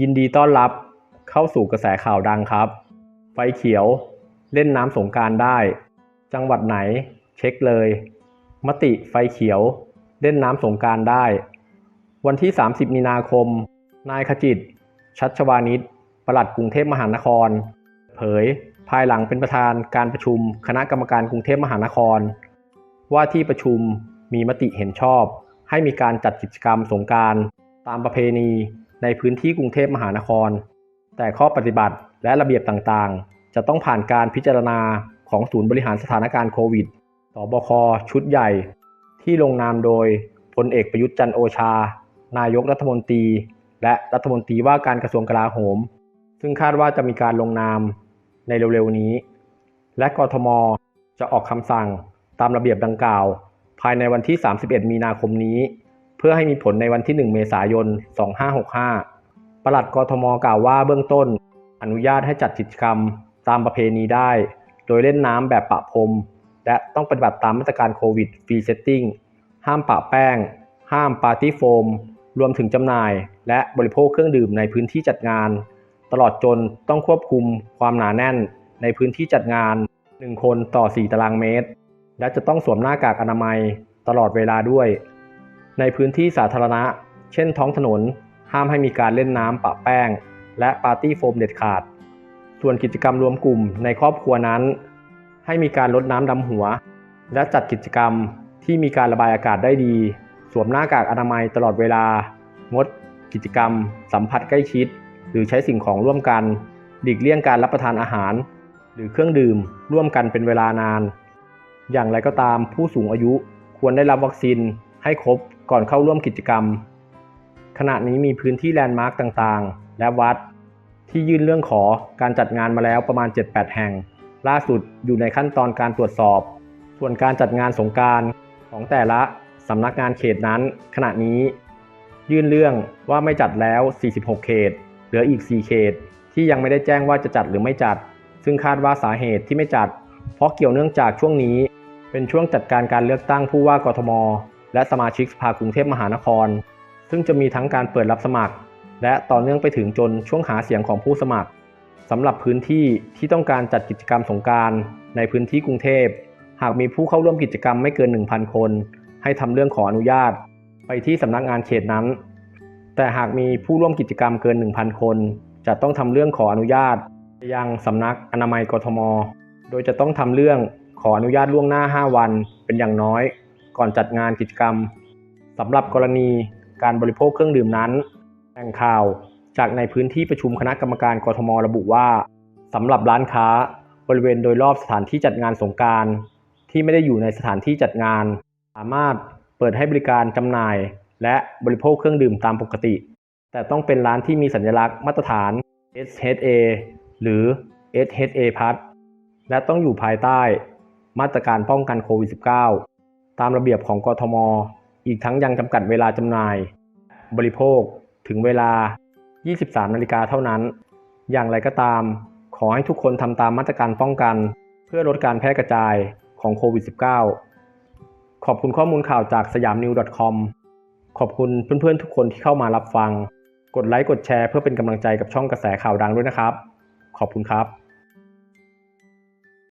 ยินดีต้อนรับเข้าสู่กระแสข่าวดังครับ ไฟเขียวเล่นน้ำสงการได้ จังหวัดไหนเช็คเลย มติไฟเขียวเล่นน้ำสงการได้ วันที่ 30 มีนาคม นายขจิต ชัชวานิชปลัดกรุงเทพมหานคร เผย ภายหลังเป็นประธานการประชุม คณะกรรมการกรุงเทพมหานคร ว่าที่ประชุมมีมติเห็นชอบ ให้มีการจัดกิจกรรมสงการตามประเพณี ในพื้นที่กรุงเทพมหานคร แต่ข้อปฏิบัติและระเบียบต่างๆ จะต้องผ่านการพิจารณาของศูนย์บริหารสถานการณ์โควิดสบคชุดใหญ่ ที่ลงนามโดยพลเอกประยุทธ์จันโอชา นายกรัฐมนตรี และรัฐมนตรีว่าการกระทรวงกลาโหม ซึ่งคาดว่าจะมีการลงนามในเร็วๆนี้ และกทมจะออกคำสั่งตามระเบียบดังกล่าว ภายในวันที่ 31 มีนาคมนี้ พื่อให้มีผลในวันที่ 1 เมษายน 2565 ปลัดกทมกล่าวว่าเบื้องต้น อนุญาตให้จัดกิจกรรมตามประเพณีได้ โดยเล่นน้ำแบบปะพรม และต้องปฏิบัติตามมาตรการโควิดฟรีเซตติ้ง ห้ามปะแป้ง ห้ามปาร์ตี้โฟม รวมถึงจำหน่าย และบริโภคเครื่องดื่มในพื้นที่จัดงาน ตลอดจนต้องควบคุมความหนาแน่นในพื้นที่จัดงาน 1 คนต่อ 4 ตารางเมตร และจะต้องสวมหน้ากากอนามัยตลอดเวลาด้วย ในพื้นที่สาธารณะ เช่นท้องถนน ห้ามให้มีการเล่นน้ำปะแป้ง และปาร์ตี้โฟมเด็ดขาด ส่วนกิจกรรมรวมกลุ่มในครอบครัวนั้น ให้มีการลดน้ำดำหัว และจัดกิจกรรมที่มีการระบายอากาศได้ดี สวมหน้ากากอนามัยตลอดเวลา งด กิจกรรม สัมผัสใกล้ชิด หรือใช้สิ่งของร่วมกัน หลีกเลี่ยงการรับประทานอาหาร หรือเครื่องดื่มร่วมกันเป็นเวลานาน อย่างไรก็ตามผู้สูงอายุควรได้รับวัคซีน ให้ครบก่อนเข้าร่วมกิจกรรม ขณะนี้มีพื้นที่แลนด์มาร์กต่างๆ และวัด ที่ยื่นเรื่องขอการจัดงานมาแล้วประมาณ 7-8 แห่ง ล่าสุดอยู่ในขั้นตอนการตรวจสอบ ส่วนการจัดงานสงการของแต่ละสำนักงานเขตนั้น ขณะนี้ ยื่นเรื่องว่าไม่จัดแล้ว 46 เขต เหลืออีก 4 เขต ที่ยังไม่ได้แจ้งว่าจะจัดหรือไม่จัด ซึ่งคาดว่าสาเหตุที่ไม่จัด เพราะเกี่ยวเนื่องจากช่วงนี้ เป็นช่วงจัดการการเลือกตั้งผู้ว่ากทม และสมาชิกสภากรุงเทพมหานคร ซึ่งจะมีทั้งการเปิดรับสมัคร และต่อเนื่องไปถึงจนช่วงหาเสียงของผู้สมัครสำหรับพื้นที่ที่ต้องการจัดกิจกรรมสงการในพื้นที่กรุงเทพ หากมีผู้เข้าร่วมกิจกรรมไม่เกิน 1,000 คน ให้ทำเรื่องขออนุญาต ไปที่สำนักงานเขตนั้น แต่หากมีผู้ร่วมกิจกรรมเกิน 1,000 คน จะต้องทำเรื่องขออนุญาตยังสำนักอนามัยกทม โดยจะต้องทำเรื่องขออนุญาตล่วงหน้า 5 วันเป็นอย่างน้อย ก่อนจัดงานกิจกรรมสำหรับกรณีการบริโภคเครื่องดื่มนั้นแหล่งข่าวจากในพื้นที่ประชุมคณะกรรมการกทมระบุว่าสำหรับร้านค้าบริเวณโดยรอบสถานที่จัดงานสงการที่ไม่ได้อยู่ในสถานที่จัดงาน สามารถเปิดให้บริการจำหน่าย และบริโภคเครื่องดื่มตามปกติ แต่ต้องเป็นร้านที่มีสัญลักษณ์มาตรฐาน SHA หรือ SHA Plus และต้องอยู่ภายใต้มาตรการป้องกันโควิด -19 ตามระเบียบของกทม อีกทั้งยังจำกัดเวลาจำหน่าย บริโภคถึงเวลา 23 นาฬิกาเท่านั้น อย่างไรก็ตาม ขอให้ทุกคนทำตามมาตรการป้องกัน เพื่อลดการแพร่กระจายของโควิด -19 ขอบคุณข้อมูลข่าวจากสยามนิว .com ขอบคุณเพื่อนๆทุกคนที่เข้ามารับฟัง กดไลค์กดแชร์เพื่อเป็นกำลังใจกับช่องกระแสข่าวดังด้วยนะครับ ขอบคุณครับ